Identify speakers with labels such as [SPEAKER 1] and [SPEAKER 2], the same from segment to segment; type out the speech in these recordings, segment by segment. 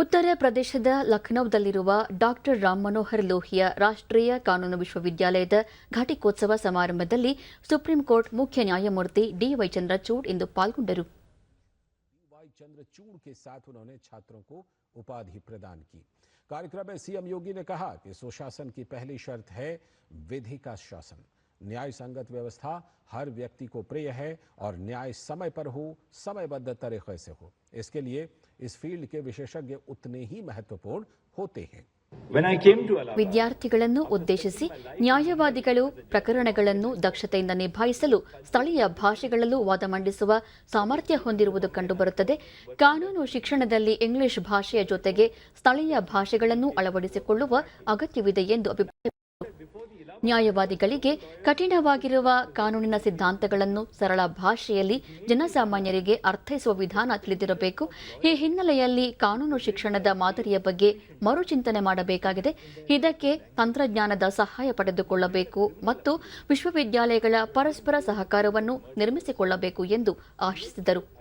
[SPEAKER 1] ಉತ್ತರ ಪ್ರದೇಶದ ಲಖನೌದಲ್ಲಿರುವ ಡಾಕ್ಟರ್ ರಾಮ್ ಮನೋಹರ್ ಲೋಹಿಯಾ ರಾಷ್ಟ್ರೀಯ ಕಾನೂನು ವಿಶ್ವವಿದ್ಯಾಲಯದ ಘಟಿಕೋತ್ಸವ ಸಮಾರಂಭದಲ್ಲಿ ಸುಪ್ರೀಂ ಕೋರ್ಟ್ ಮುಖ್ಯ ನ್ಯಾಯಮೂರ್ತಿ ಡಿವೈ ಚಂದ್ರಚೂಡ್ ಇಂದು ಪಾಲ್ಗೊಂಡರು
[SPEAKER 2] वाई चंद्रचूड़ के साथ उन्होंने छात्रों को उपाधि प्रदान की कार्यक्रम में सीएम योगी ने कहा कि सुशासन की पहली शर्त है विधि का शासन न्याय संगत व्यवस्था हर व्यक्ति को प्रिय है और न्याय समय पर हो समयबद्ध तरीके से हो इसके लिए इस फील्ड के विशेषज्ञ उतने ही महत्वपूर्ण होते हैं
[SPEAKER 3] When I came to Allahabad,
[SPEAKER 1] ವಿದ್ಯಾರ್ಥಿಗಳನ್ನು ಉದ್ದೇಶಿಸಿ ನ್ಯಾಯವಾದಿಗಳು ಪ್ರಕರಣಗಳನ್ನು ದಕ್ಷತೆಯಿಂದ ನಿಭಾಯಿಸಲು ಸ್ಥಳೀಯ ಭಾಷೆಗಳಲ್ಲೂ ವಾದ ಮಂಡಿಸುವ ಸಾಮರ್ಥ್ಯ ಹೊಂದಿರುವುದು ಕಂಡುಬರುತ್ತದೆ ಕಾನೂನು ಶಿಕ್ಷಣದಲ್ಲಿ ಇಂಗ್ಲಿಷ್ ಭಾಷೆಯ ಜೊತೆಗೆ ಸ್ಥಳೀಯ ಭಾಷೆಗಳನ್ನು ಅಳವಡಿಸಿಕೊಳ್ಳುವ ಅಗತ್ಯವಿದೆ ಎಂದು ಅಭಿಪ್ರಾಯಪಟ್ಟರು ನ್ಯಾಯವಾದಿಗಳಿಗೆ ಕಠಿಣವಾಗಿರುವ ಕಾನೂನಿನ ಸಿದ್ಧಾಂತಗಳನ್ನು ಸರಳ ಭಾಷೆಯಲ್ಲಿ ಜನಸಾಮಾನ್ಯರಿಗೆ ಅರ್ಥೈಸುವ ವಿಧಾನ ತಿಳಿದಿರಬೇಕು. ಈ ಹಿನ್ನೆಲೆಯಲ್ಲಿ ಕಾನೂನು ಶಿಕ್ಷಣದ ಮಾದರಿಯ ಬಗ್ಗೆ ಮರುಚಿಂತನೆ ಮಾಡಬೇಕಾಗಿದೆ. ಇದಕ್ಕೆ ತಂತ್ರಜ್ಞಾನದ ಸಹಾಯ ಪಡೆದುಕೊಳ್ಳಬೇಕು ಮತ್ತು ವಿಶ್ವವಿದ್ಯಾಲಯಗಳ ಪರಸ್ಪರ ಸಹಕಾರವನ್ನು ನಿರ್ಮಿಸಿಕೊಳ್ಳಬೇಕು ಎಂದು ಆಶಿಸಿದರು.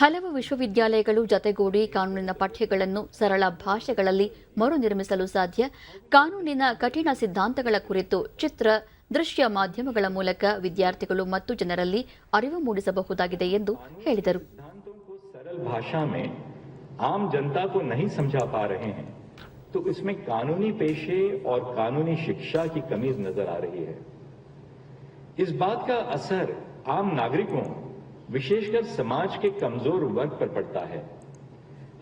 [SPEAKER 1] ಹಲವು ವಿಶ್ವವಿದ್ಯಾಲಯಗಳು ಜತೆಗೂಡಿ ಕಾನೂನಿನ ಪಠ್ಯಗಳನ್ನು ಸರಳ ಭಾಷೆಗಳಲ್ಲಿ ಮರು ನಿರ್ಮಿಸಲು ಸಾಧ್ಯ ಕಾನೂನಿನ ಕಠಿಣ ಸಿದ್ಧಾಂತಗಳ ಕುರಿತು ಚಿತ್ರ ದೃಶ್ಯ ಮಾಧ್ಯಮಗಳ ಮೂಲಕ ವಿದ್ಯಾರ್ಥಿಗಳು ಮತ್ತು ಜನರಲ್ಲಿ ಅರಿವು ಮೂಡಿಸಬಹುದಾಗಿದೆ ಎಂದು ಹೇಳಿದರು
[SPEAKER 3] सिद्धांतों को सरल भाषा में आम जनता को नहीं समझा पा रहे हैं तो इसमें कानूनी पेशे और कानूनी शिक्षा की कमी नजर आ रही है इस बात का असर आम नागरिकों विशेषकर समाज के कमज़ोर वर्ग पर पड़ता है।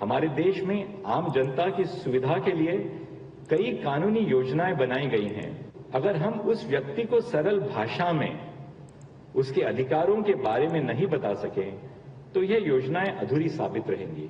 [SPEAKER 3] हमारे देश में आम जनता की सुविधा के लिए कई कानूनी योजनाएँ बनाई गई हैं। अगर हम उस व्यक्ति को सरल भाषा में, उसके अधिकारों के बारे में नहीं बता सके तो यह योजनाएँ अधूरी साबित रहेंगी।